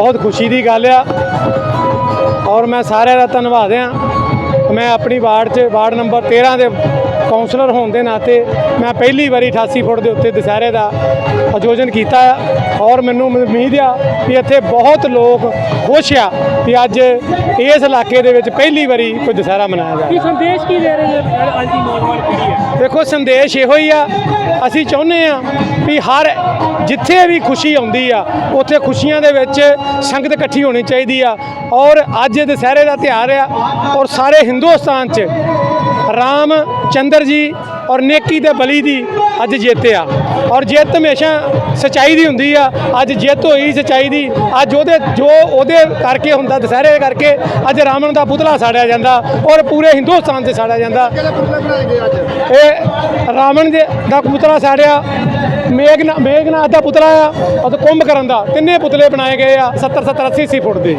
ਬਹੁਤ ਖੁਸ਼ੀ ਦੀ ਗੱਲ ਆ। ਔਰ ਮੈਂ ਸਾਰਿਆਂ ਦਾ ਧੰਨਵਾਦ ਆ। ਮੈਂ ਆਪਣੀ ਵਾਰਡ 'ਚ, ਵਾਰਡ ਨੰਬਰ 13 ਦੇ ਕਾਉਂਸਲਰ ਹੋਣ ਦੇ ਨਾਤੇ ਮੈਂ ਪਹਿਲੀ ਵਾਰੀ 88 ਫੁੱਟ ਦੇ ਉੱਤੇ ਦੁਸਹਿਰੇ ਦਾ ਆਯੋਜਨ ਕੀਤਾ ਆ। ਔਰ ਮੈਨੂੰ ਉਮੀਦ ਆ ਕਿ ਇੱਥੇ ਬਹੁਤ ਲੋਕ ਖੁਸ਼ ਆ ਕਿ ਅੱਜ ਇਸ ਇਲਾਕੇ ਦੇ ਵਿੱਚ ਪਹਿਲੀ ਵਾਰੀ ਕੋਈ ਦੁਸਹਿਰਾ ਮਨਾਇਆ ਜਾ ਰਿਹਾ। ਕੀ ਸੰਦੇਸ਼ ਕੀ ਦੇ ਰਹੇ ਨੇ? ਅੱਜ ਦੀ ਨੌਜਵਾਨ ਦੇਖੋ ਸੰਦੇਸ਼ ਇਹੋ ਹੀ ਆ, ਅਸੀਂ ਚਾਹੁੰਦੇ ਆ ਵੀ ਹਰ ਜਿੱਥੇ ਵੀ ਖੁਸ਼ੀ ਆਉਂਦੀ ਆ, ਉੱਥੇ ਖੁਸ਼ੀਆਂ ਦੇ ਵਿੱਚ ਸੰਗਤ ਇਕੱਠੀ ਹੋਣੀ ਚਾਹੀਦੀ ਆ। ਔਰ ਅੱਜ ਦੁਸਹਿਰੇ ਦਾ ਤਿਉਹਾਰ ਆ, ਔਰ ਸਾਰੇ ਹਿੰਦੁਸਤਾਨ 'ਚ ਰਾਮ ਚੰਦਰ ਜੀ ਔਰ ਨੇਕੀ ਤੇ ਬਲੀ ਦੀ ਅੱਜ ਜਿੱਤ ਆ। ਔਰ ਜਿੱਤ ਹਮੇਸ਼ਾ ਸਚਾਈ ਦੀ ਹੁੰਦੀ ਆ। ਅੱਜ ਜਿੱਤ ਹੋਈ ਸਚਾਈ ਦੀ। ਅੱਜ ਉਹਦੇ ਜੋ ਉਹਦੇ ਕਰਕੇ ਹੁੰਦਾ, ਦੁਸਹਿਰੇ ਕਰਕੇ ਅੱਜ ਰਾਵਣ ਦਾ ਪੁਤਲਾ ਸਾੜਿਆ ਜਾਂਦਾ ਔਰ ਪੂਰੇ ਹਿੰਦੁਸਤਾਨ 'ਚ ਸਾੜਿਆ ਜਾਂਦਾ। ਇਹ ਰਾਵਣ ਦੇ ਦਾ ਪੁਤਲਾ ਸਾੜਿਆ ਮੇਘਨਾ ਮੇਘਨਾਥ ਦਾ ਪੁਤਲਾ ਆ ਅਤੇ ਕੁੰਭਕਰਨ ਦਾ ਤਿੰਨੇ ਪੁਤਲੇ ਬਣਾਏ ਗਏ ਆ 70 70 80 80 ਫੁੱਟ ਦੇ।